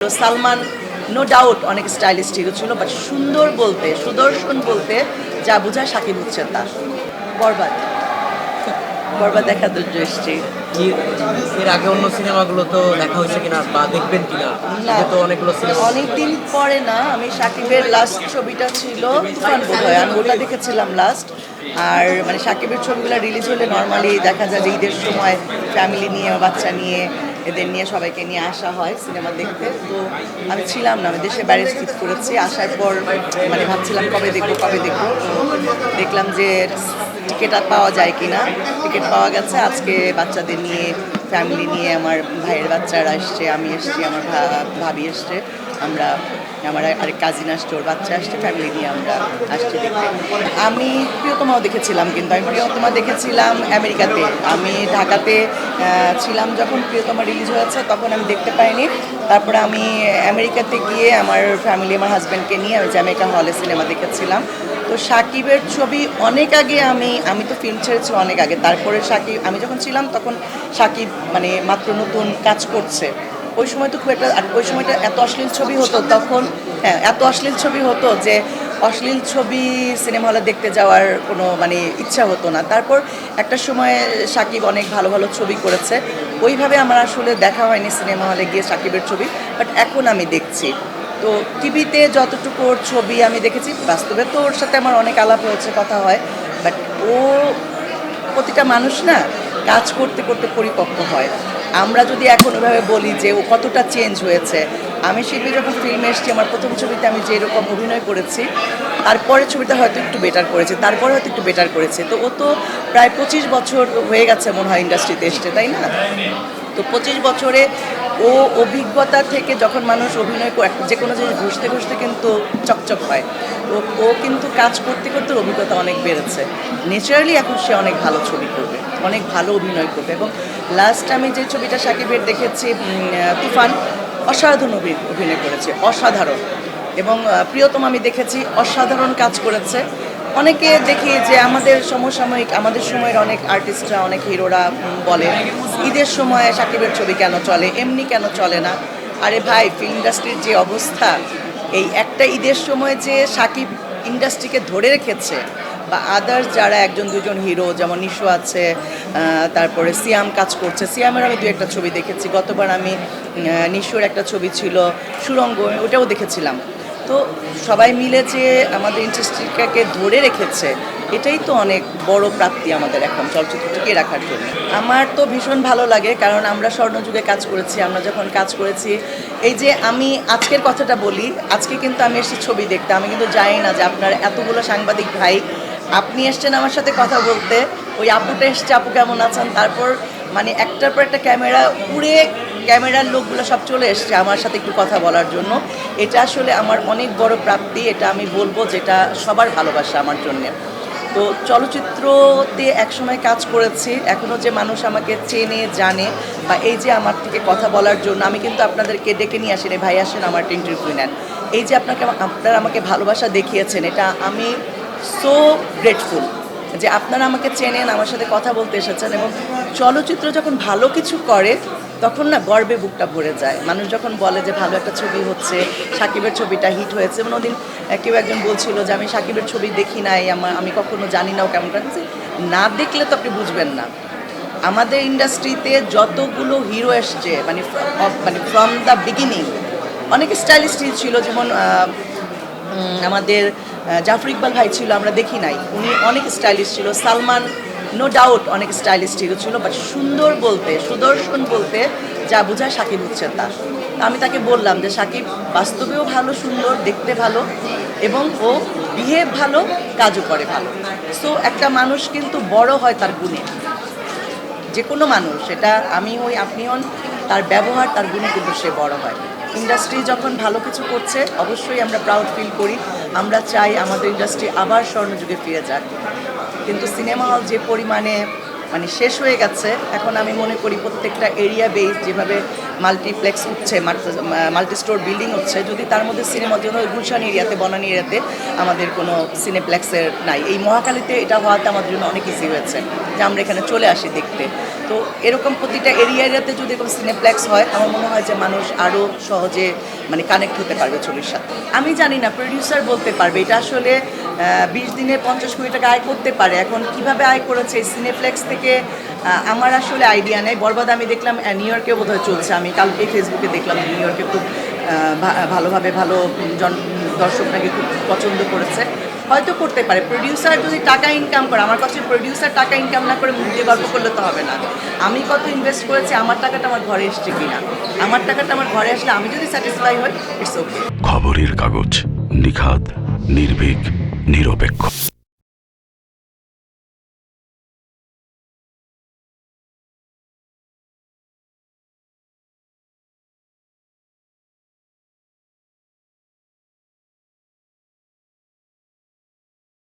Salman no doubt অনেক stylish hero ছিল but সুন্দর বলতে সুদর্শন বলতে যা বোঝায় সাকিব হচ্ছে তা। বরবাদ। বরবাদ দেখার জন্য এসছি কি এর আগে অন্য সিনেমাগুলো তো দেখা হয়েছে কিনা বা দেখবেন কিনা। তো অনেকগুলো সিনেমা। অনেকদিন পরে না আমি সাকিবের লাস্ট ছবিটা ছিল আমি ওটা দেখেছিলাম লাস্ট আর মানে সাকিবের ছবিগুলো রিলিজ হলে নর্মালি দেখা যায় যে ঈদের সময় ফ্যামিলি নিয়ে বাচ্চা নিয়ে এদের নিয়ে সবাইকে নিয়ে আসা হয় সিনেমা দেখতে। তো আমি ছিলাম না, আমি দেশের বাইরে স্থিত করেছি। আসার পর মানে ভাবছিলাম কবে দেখব কবে দেখব। দেখলাম যে টিকিট পাওয়া যায় কি না টিকিট পাওয়া গেছে, আজকে বাচ্চাদের নিয়ে ফ্যামিলি নিয়ে আমার ভাইয়ের বাচ্চারা আসছে, আমি এসছি, আমার ভাবি এসছে, আমরা, আমার আরেক কাজিন আসছে, ওর বাচ্চা আসছে ফ্যামিলি নিয়ে আমরা আসছি দেখতে। আমি প্রিয়তমাও দেখেছিলাম কিন্তু আমি প্রিয়তমা দেখেছিলাম আমেরিকাতে। আমি ঢাকাতে ছিলাম যখন প্রিয়তমা রিলিজ হয়েছে, তখন আমি দেখতে পাইনি। তারপরে আমি আমেরিকাতে গিয়ে আমার ফ্যামিলি আমার হাজব্যান্ডকে নিয়ে আমি জ্যামেকা হলে সিনেমা দেখেছিলাম। তো সাকিবের ছবি অনেক আগে আমি আমি তো ফিল্ম ছেড়েছি অনেক আগে। তারপরে সাকিব, আমি যখন ছিলাম তখন সাকিব মানে মাত্র নতুন কাজ করছে। ওই সময় তো খুব একটা, আর ওই সময়টা এত অশ্লীল ছবি হতো তখন হ্যাঁ এত অশ্লীল ছবি হতো যে অশ্লীল ছবি সিনেমা হলে দেখতে যাওয়ার কোনো মানে ইচ্ছা হতো না। তারপর একটা সময় সাকিব অনেক ভালো ভালো ছবি করেছে। ওইভাবে আমার আসলে দেখা হয়নি সিনেমা হলে গিয়ে সাকিবের ছবি বাট এখন আমি দেখছি। তো টিভিতে যতটুকু ওর ছবি আমি দেখেছি, বাস্তবে তো ওর সাথে আমার অনেক আলাপ হয়েছে, কথা হয় বাট ও প্রতিটা মানুষ না কাজ করতে করতে পরিপক্ক হয়। আমরা যদি এখন ওইভাবে বলি যে ও কতটা চেঞ্জ হয়েছে, আমি শিল্পী যখন ফিল্মে এসেছি, আমার প্রথম ছবিতে আমি যেরকম অভিনয় করেছি তারপরে ছবিটা হয়তো একটু বেটার করেছে, তারপরে হয়তো একটু বেটার করেছে। তো ও তো প্রায় পঁচিশ বছর হয়ে গেছে মনে হয় ইন্ডাস্ট্রিতে এসছে, তাই না? তো পঁচিশ বছরে ও অভিজ্ঞতা থেকে যখন মানুষ অভিনয় করে যে কোনো জিনিস ঘষতে ঘষতে কিন্তু চকচক হয়। ও ও কিন্তু কাজ করতে করতে অভিজ্ঞতা অনেক বেড়েছে। ন্যাচারালি এখন সে অনেক ভালো ছবি করবে, অনেক ভালো অভিনয় করবে এবং লাস্ট আমি যে ছবিটা সাকিবের দেখেছি তুফান, অসাধারণ অভি- অভিনয় করেছে, অসাধারণ। এবং প্রিয়তম আমি দেখেছি, অসাধারণ কাজ করেছে। অনেকে দেখি যে আমাদের সমসাময়িক, আমাদের সময়ের অনেক আর্টিস্টরা অনেক হিরোরা বলে, ঈদের সময় সাকিবের ছবি কেন চলে? এমনি কেন চলে না? আরে ভাই ফিল্ম ইন্ডাস্ট্রির যে অবস্থা, এই একটা ঈদের সময় যে সাকিব ইন্ডাস্ট্রিকে ধরে রেখেছে, বা আদার্স যারা একজন, দুজন হিরো, যেমন নিশু আছে তারপরে সিয়াম কাজ করছে। সিয়ামের আমি দু একটা ছবি দেখেছি। গতবার আমি নিশুর একটা ছবি ছিল সুরঙ্গ, ওটাও দেখেছিলাম। তো সবাই মিলে যে আমাদের ইন্ডাস্ট্রিটাকে ধরে রেখেছে, এটাই তো অনেক বড় প্রাপ্তি আমাদের এখন চলচ্চিত্র টিকিয়ে রাখার জন্য। আমার তো ভীষণ ভালো লাগে কারণ আমরা স্বর্ণযুগে কাজ করেছি, আমরা যখন কাজ করেছি, এই যে আমি আজকের কথাটা বলি, আজকে কিন্তু আমি এসেছি ছবি দেখতে, আমি কিন্তু জানি না যে আপনার এতগুলো সাংবাদিক ভাই, আপনি এসছেন আমার সাথে কথা বলতে, ওই আপুটা এসছে, আপু কেমন আছেন? তারপর মানে একটার পর একটা ক্যামেরা উড়ে ক্যামেরার লোকগুলো সব চলে এসছে আমার সাথে একটু কথা বলার জন্য। এটা আসলে আমার অনেক বড় প্রাপ্তি, এটা আমি বলব যেটা সবার ভালোবাসা আমার জন্য। তো চলচ্চিত্রতে একসময় কাজ করেছি এখনও যে মানুষ আমাকে চেনে, জানে বা এই যে আমার থেকে কথা বলার জন্য, আমি কিন্তু আপনাদেরকে ডেকে নিয়ে আসিনি ভাই, আসেন আমার ইন্টারভিউ নেন। এই যে আপনাকে, আপনারা আমাকে ভালোবাসা দেখিয়েছেন, এটা আমি সো গ্রেটফুল যে আপনারা আমাকে চেনেন, আমার সাথে কথা বলতে এসেছেন এবং চলচ্চিত্র যখন ভালো কিছু করে, তখন না গর্বে বুকটা ভরে যায়। মানুষ যখন বলে যে ভালো একটা ছবি হচ্ছে, সাকিবের ছবিটা হিট হয়েছে এবং ওদিন কেউ একজন বলছিল যে আমি সাকিবের ছবি দেখি নাই, আমার আমি কখনো জানি না ও কেমন কাছে না দেখলে তো আপনি বুঝবেন না। আমাদের ইন্ডাস্ট্রিতে যতগুলো হিরো এসছে মানে মানে ফ্রম দ্য বিগিনিং অনেক স্টাইলিশ ছিল, যেমন আমাদের জাফর ইকবাল ভাই ছিল, আমরা দেখি নাই। উনি অনেক স্টাইলিশ ছিল। সালমান নো ডাউট অনেক স্টাইলিশ ছিল বাট সুন্দর বলতে, সুদর্শন বলতে যা বোঝায় সাকিব হচ্ছে তা তা আমি তাকে বললাম যে, সাকিব, বাস্তবেও ভালো, সুন্দর, দেখতে ভালো এবং ও বিহেভ ভালো, কাজও করে ভালো। সো একটা মানুষ কিন্তু বড় হয় তার গুণে। যে কোনো মানুষ, সেটা আমি হই, আপনি হন, তার ব্যবহার, তার গুণে কিন্তু সে বড় হয়। ইন্ডাস্ট্রি যখন ভালো কিছু করছে, অবশ্যই আমরা প্রাউড ফিল করি। আমরা চাই আমাদের ইন্ডাস্ট্রি আবার স্বর্ণযুগে ফিরে যাক। কিন্তু সিনেমা হল যে পরিমাণে মানে শেষ হয়ে গেছে। এখন আমি মনে করি প্রত্যেকটা এরিয়া বেস যেভাবে মাল্টিপ্লেক্স উঠছে মাল্টি স্টোর বিল্ডিং হচ্ছে যদি তার মধ্যে সিনেমা জন্য গুলশান এরিয়াতে বনানি এরিয়াতে আমাদের কোনো সিনেপ্লেক্সের নাই। এই মহাকালীতে এটা হওয়াতে আমাদের জন্য অনেক ইজি হয়েছে যে আমরা এখানে চলে আসি দেখতে। তো এরকম প্রতিটা এরিয়া এরিয়াতে যদি এরকম সিনেপ্লেক্স হয়, আমার মনে হয় যে মানুষ আরও সহজে মানে কানেক্ট হতে পারবে ছবির সাথে। আমি জানি না প্রডিউসার বলতে পারবে। এটা আসলে বিশ দিনে পঞ্চাশ কোটি টাকা আয় করতে পারে। এখন কীভাবে আয় করেছে সিনেপ্লেক্স থেকে আহ, আমার আসলে আইডিয়া নেই। বরবাদ আমি দেখলাম নিউ ইয়র্কে বোধহয় চলছে। আমি কালকে ফেসবুকে দেখলাম নিউ ইয়র্কে খুব ভালোভাবে ভালো জন দর্শক নাকি খুব পছন্দ করেছে। হয়তো করতে পারে। প্রডিউসার যদি টাকা ইনকাম করে আমার কাছে প্রডিউসার টাকা ইনকাম না করে মুখ দিয়ে গল্প করলে তো হবে না। আমি কত ইনভেস্ট করেছি আমার টাকাটা আমার ঘরে এসছে কিনা? আমার টাকাটা আমার ঘরে আসলে আমি যদি স্যাটিসফাই হই ইটস ওকে খবরের কাগজ নিখাদ নির্ভীক নিরপেক্ষ।